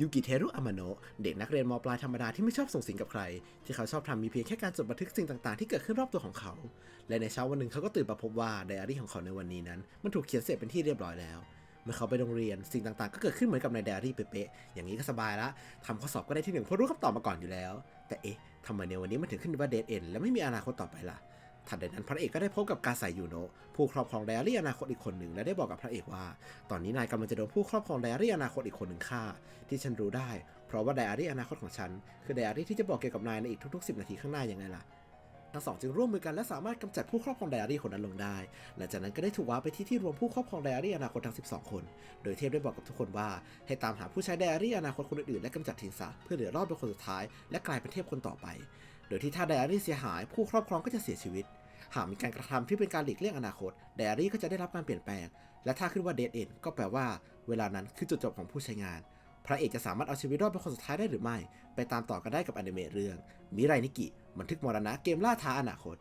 ยูกิเทรุอามาโนะเด็กนักเรียนมปลายธรรมดาที่ไม่ชอบส่งสิงกับใคร ที่เขาชอบทำมีเพียงแค่การจดบันทึกสิ่งต่างๆที่เกิดขึ้นรอบตัวของเขา และในเช้าวันหนึ่งเขาก็ตื่นมาพบว่าไดอารี่ของเขาในวันนี้นั้น มันถูกเขียนเสร็จเป็นที่เรียบร้อยแล้ว เมื่อเขาไปโรงเรียนสิ่งต่างๆ ก็เกิดขึ้นเหมือนกับในไดอารี่เป๊ะๆอย่างนี้ก็สบายละทำข้อสอบก็ได้ที่หนึ่งเพราะรู้คำตอบมาก่อนอยู่แล้ว แต่เอ๊ะทำไมในวันนี้มันถึงขึ้นว่าเดทเอ็นและไม่มีอนาคตต่อไปล่ะ ถัดจากนั้นพระเอกก็ได้พบกับกาไซยูโนะผู้ครอบครองไดอารี่อนาคตอีกคนหนึ่งและได้บอกกับพระเอกว่า ตอนนี้นายกำลังจะโดนผู้ครอบครองไดอารี่อนาคตอีกคนหนึ่งฆ่า ที่ฉันรู้ได้ เพราะว่าไดอารี่อนาคตของฉัน คือไดอารี่ที่จะบอกเกี่ยวกับนายในอีกทุกๆ 10 นาทีข้างหน้ายังไงล่ะทั้งสองจึงร่วมมือกันและสามารถกำจัดผู้ครอบครองไดอารี่คนนั้นลงได้ หลังจากนั้นก็ได้ถูกว้าไปที่ที่รวมผู้ครอบครองไดอารี่อนาคตทั้ง 12 คน โดยเทพได้บอกกับทุกคนว่า ให้ตามหาผู้ใช้ไดอารี่อนาคตคนอื่นๆและกำจัดทิ้งซะเพื่อเหลือรอดเป็นคนสุดท้าย และกลายเป็นเทพคนต่อไป โดยที่ถ้าไดอารี่เสียหายผู้ครอบครองก็จะเสียชีวิต หากมีการกระทำที่เป็นการหลีกเลี่ยงอนาคตไดอารี่ก็จะได้รับการเปลี่ยนแปลง และถ้าขึ้นว่าเดทเอ็นก็แปลว่า เวลานั้นคือจุดจบของผู้ใช้งาน พระเอกจะสามารถเอาชีวิตรอดเป็นคนสุดท้ายได้หรือไม่ ไปตามต่อกันได้กับอนิเมะเรื่องมิไรนิกิบันทึกมรณะเกมล่าท้าอนาคต